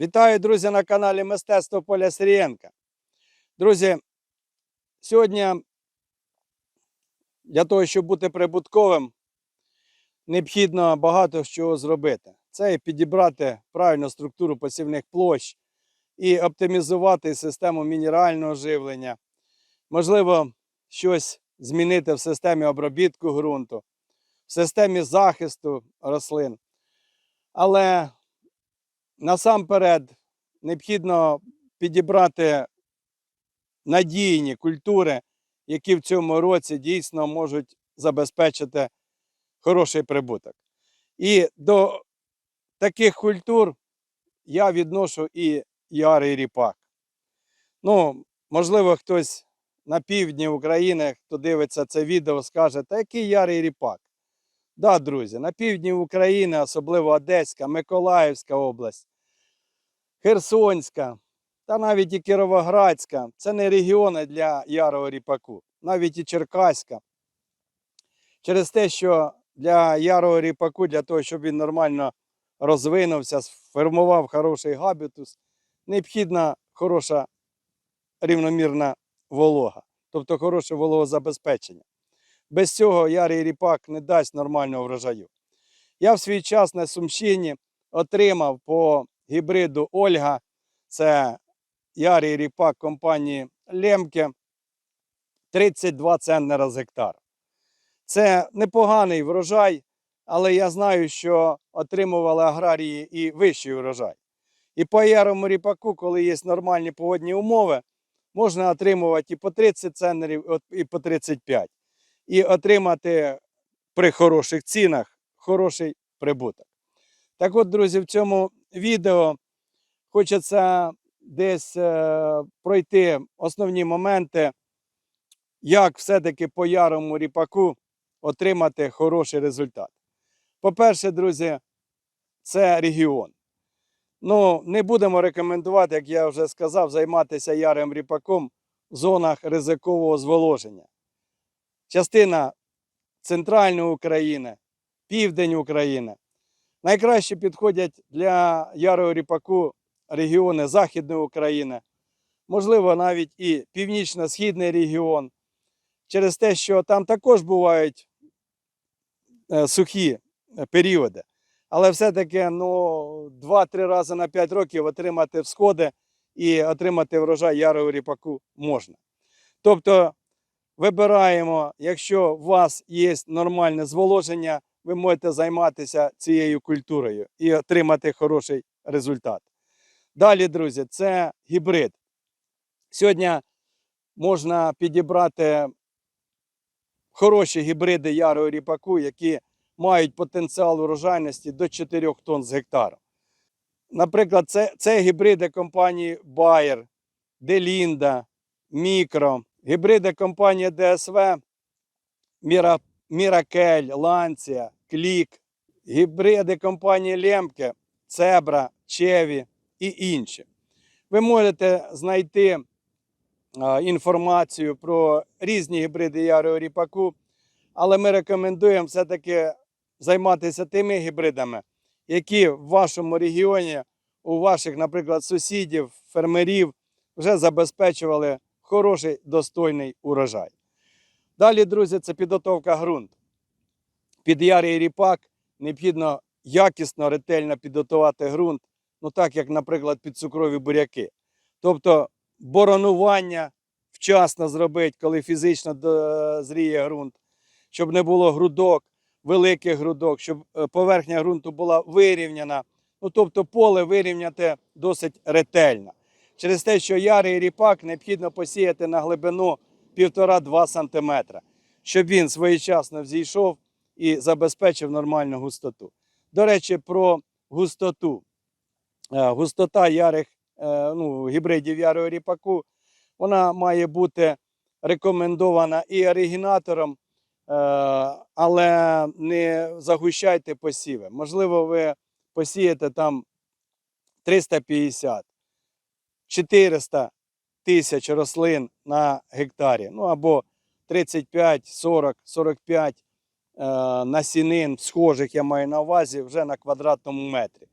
Вітаю, друзі, на каналі Мистецтво Поля Сирієнка. Друзі, сьогодні для того, щоб бути прибутковим, необхідно багато чого зробити. Це і підібрати правильну структуру посівних площ і оптимізувати систему мінерального живлення. Можливо, щось змінити в системі обробітку ґрунту, в системі захисту рослин. Але насамперед необхідно підібрати надійні культури, які в цьому році дійсно можуть забезпечити хороший прибуток. І до таких культур я відношу і ярий ріпак. Ну, можливо, хтось на півдні України, хто дивиться це відео, скаже, та який ярий ріпак? Да, друзі, на півдні України, особливо Одеська, Миколаївська область, Херсонська та навіть і Кіровоградська це не регіони для ярого ріпаку, навіть і Черкаська. Через те, що для ярого ріпаку, для того, щоб він нормально розвинувся, сформував хороший габітус, необхідна хороша рівномірна волога, тобто хороше вологозабезпечення. Без цього ярий ріпак не дасть нормального врожаю. Я в свій час на Сумщині отримав по гібриду Ольга, це ярий ріпак компанії Лемке, 32 центнера з гектар. Це непоганий врожай, але я знаю, що отримували аграрії і вищий врожай. І по ярому ріпаку, коли є нормальні погодні умови, можна отримувати і по 30 центнерів, і по 35 і отримати при хороших цінах хороший прибуток. Так от, друзі, в цьому відео хочеться десь е, пройти основні моменти, як все-таки по ярому ріпаку отримати хороший результат. По-перше, друзі, це регіон. Ну, не будемо рекомендувати, як я вже сказав, займатися ярим ріпаком в зонах ризикового зволоження частина центральної України, південь України. Найкраще підходять для ярого ріпаку регіони Західної України, можливо, навіть і північно-східний регіон, через те, що там також бувають е, сухі е, періоди. Але все-таки ну, 2-3 рази на 5 років отримати всходи і отримати врожай ярого ріпаку можна. Тобто вибираємо, якщо у вас є нормальне зволоження, ви можете займатися цією культурою і отримати хороший результат. Далі, друзі, це гібрид. Сьогодні можна підібрати хороші гібриди ярого ріпаку, які мають потенціал урожайності до 4 тонн з гектара. Наприклад, це, це гібриди компанії Bayer, Делінда, Мікро, гібриди компанії Міра, Міракель, Ланція, Клік, гібриди компанії Лемке, Цебра, Чеві і інші. Ви можете знайти інформацію про різні гібриди ярого ріпаку, але ми рекомендуємо все-таки займатися тими гібридами, які в вашому регіоні, у ваших, наприклад, сусідів, фермерів вже забезпечували хороший достойний урожай. Далі, друзі, це підготовка ґрунту. Під ярий ріпак необхідно якісно, ретельно підготувати ґрунт, ну так як, наприклад, під цукрові буряки. Тобто боронування вчасно зробити, коли фізично зріє ґрунт, щоб не було грудок, великих грудок, щоб е, поверхня ґрунту була вирівняна. Ну, тобто поле вирівняти досить ретельно. Через те, що ярий ріпак необхідно посіяти на глибину 1,5-2 см, щоб він своєчасно взійшов і забезпечив нормальну густоту. До речі, про густоту. Е, Густота ярих е, ну, гібридів ярого ріпаку вона має бути рекомендована і оригінатором, е, але не загущайте посіви. Можливо, ви посієте там 350, 400 тисяч рослин на гектарі, ну або 35, 40, 45 е, насінин схожих, я маю на увазі, вже на квадратному метрі.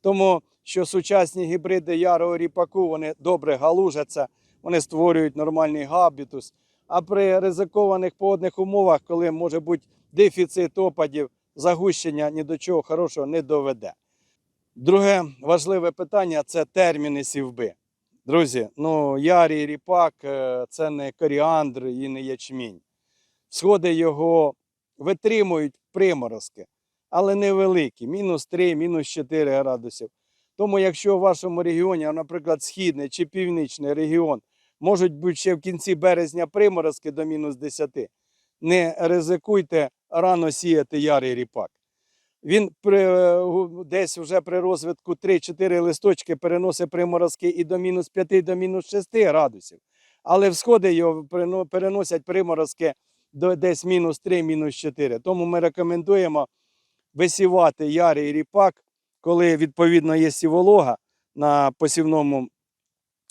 Тому що сучасні гібриди ярого ріпаку вони добре галужаться, вони створюють нормальний габітус. А при ризикованих погодних умовах, коли може бути дефіцит опадів, загущення ні до чого хорошого не доведе. Друге важливе питання це терміни сівби. Друзі, ну ярий ріпак е, це не коріандр і не ячмінь. Сходи його витримують приморозки, але невеликі, мінус 3, мінус 4 градусів. Тому, якщо в вашому регіоні, наприклад, східний чи північний регіон, можуть бути ще в кінці березня приморозки до мінус 10, не ризикуйте рано сіяти ярий ріпак. Він при, е, десь вже при розвитку 3-4 листочки переносить приморозки і до мінус 5, до мінус 6 градусів. Але всходи його переносять приморозки десь мінус 3, мінус 4. Тому ми рекомендуємо висівати ярий ріпак, коли відповідно є сіволога на посівному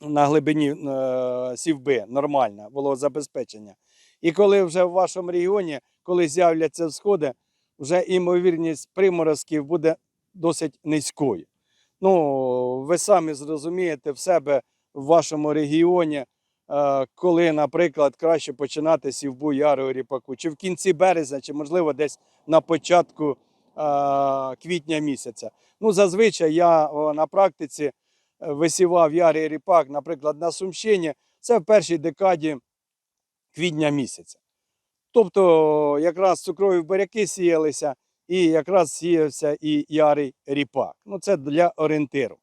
на глибині е, сівби, нормальне вологозабезпечення. І коли вже в вашому регіоні, коли з'являться всходи, вже імовірність приморозків буде досить низькою. Ну, ви самі зрозумієте в себе в вашому регіоні, коли, наприклад, краще починати сівбу ярого ріпаку, чи в кінці березня, чи можливо десь на початку е, квітня місяця. Ну, зазвичай я на практиці е, висівав ярий ріпак, наприклад, на Сумщині, це в першій декаді квітня місяця. Тобто, якраз цукрові буряки сіялися, і якраз сіявся і ярий ріпак. Ну, це для орієнтиру.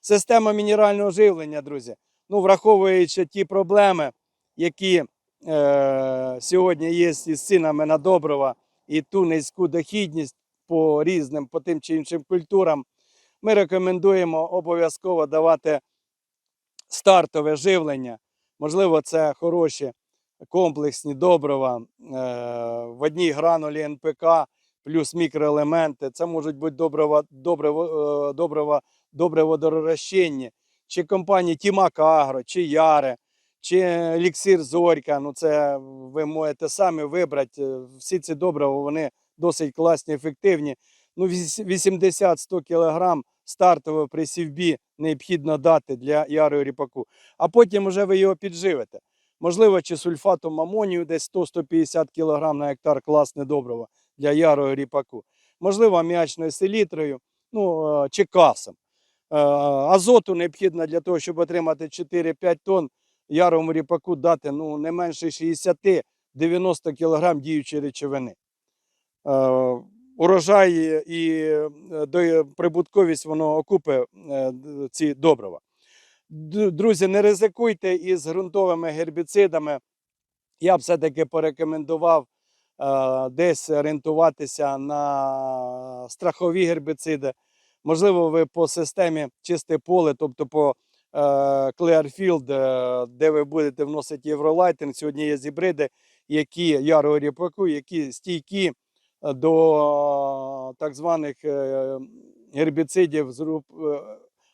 Система мінерального живлення, друзі. Ну, враховуючи ті проблеми, які е, сьогодні є із цінами на добрива і ту низьку дохідність по різним, по тим чи іншим культурам, ми рекомендуємо обов'язково давати стартове живлення. Можливо, це хороші комплексні добрива е, в одній гранулі НПК плюс мікроелементи. Це можуть бути добрива, добрива, е, добрива, добре водорозчинні, чи компанії Тімак Агро, чи Яре, чи Еліксир Зорька. Ну, це ви можете самі вибрати. Е, Всі ці добрива вони досить класні, ефективні. Ну, 80-100 кг стартово при сівбі необхідно дати для ярої ріпаку. А потім вже ви його підживите. Можливо, чи сульфатом амонію десь 100-150 кг на гектар класне добриво для ярого ріпаку. Можливо, аміачною селітрою, ну, е, чи касом. Е, Азоту необхідно для того, щоб отримати 4-5 тонн яровому ріпаку дати ну, не менше 60-90 кг діючої речовини. Е, Урожай і е, прибутковість воно окупить е, ці добрива. Друзі, не ризикуйте із ґрунтовими гербіцидами. Я б все-таки порекомендував десь орієнтуватися на страхові гербіциди. Можливо, ви по системі чисте поле, тобто по е, е, де ви будете вносити євролайтинг. Сьогодні є гібриди, які ярого ріпаку, які стійкі е, до так званих е, гербіцидів з груп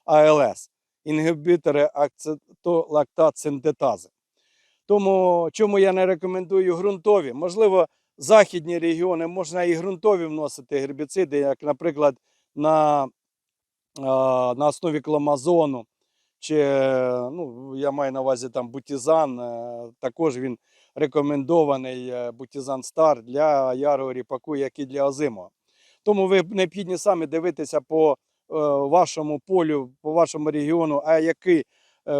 АЛС інгібітори ацетолактат синтетази. Тому чому я не рекомендую ґрунтові? Можливо, західні регіони можна і ґрунтові вносити гербіциди, як, наприклад, на, на основі кламазону, чи ну, я маю на увазі там бутізан, е, також він рекомендований е, бутізан стар для ярого ріпаку, як і для озимого. Тому ви необхідні самі дивитися по е, вашому полю, по вашому регіону, а який е,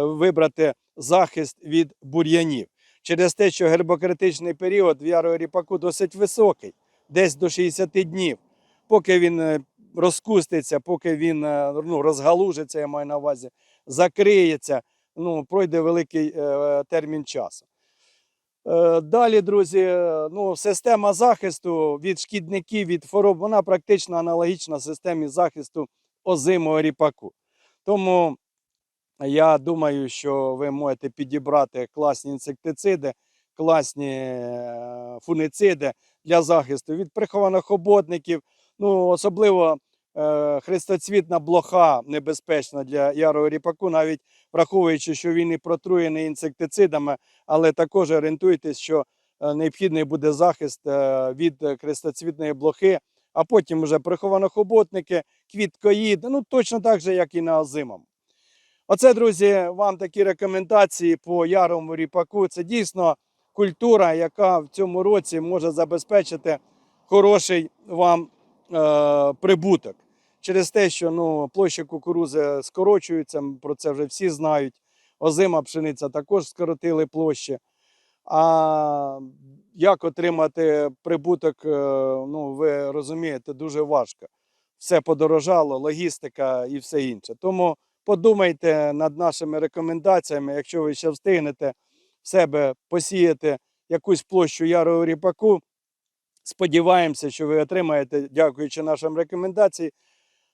вибрати захист від бур'янів. Через те, що гербокритичний період в ярого ріпаку досить високий, десь до 60 днів. Поки він е, розкуститься, поки він е, ну, розгалужиться, я маю на увазі, закриється, ну, пройде великий е, термін часу. Е, Далі, друзі, ну, система захисту від шкідників, від хвороб, вона практично аналогічна системі захисту озимого ріпаку. Тому я думаю, що ви можете підібрати класні інсектициди, класні фунициди для захисту від прихованих оботників. Ну, особливо е, хрестоцвітна блоха небезпечна для ярого ріпаку, навіть враховуючи, що він і протруєний інсектицидами, але також орієнтуйтесь, що е, необхідний буде захист е, від хрестоцвітної блохи а потім вже прихованохоботники, квіткоїд, ну точно так же, як і на озимому. Оце, друзі, вам такі рекомендації по яровому ріпаку. Це дійсно культура, яка в цьому році може забезпечити хороший вам прибуток. Через те, що ну, площа кукурузи скорочується, про це вже всі знають. Озима пшениця також скоротили площі. А як отримати прибуток, е, ну ви розумієте, дуже важко. Все подорожало, логістика і все інше. Тому подумайте над нашими рекомендаціями, якщо ви ще встигнете в себе посіяти якусь площу ярого ріпаку. Сподіваємося, що ви отримаєте, дякуючи нашим рекомендації,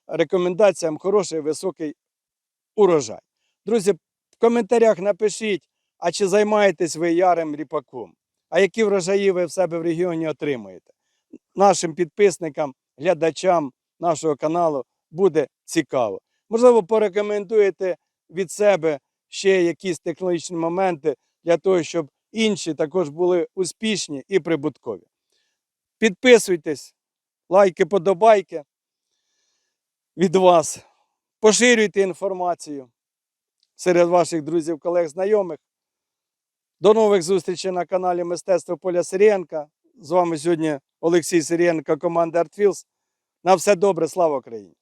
рекомендаціям, хороший високий урожай. Друзі, в коментарях напишіть, а чи займаєтесь ви ярим ріпаком? А які врожаї ви в себе в регіоні отримуєте? Нашим підписникам, глядачам нашого каналу буде цікаво. Можливо, порекомендуєте від себе ще якісь технологічні моменти для того, щоб інші також були успішні і прибуткові. Підписуйтесь, лайки, подобайки від вас. Поширюйте інформацію серед ваших друзів, колег, знайомих. До нових зустрічей на каналі Мистецтво Поля Сирієнка. З вами сьогодні Олексій Сирієнко, команда ArtFields. На все добре, слава Україні!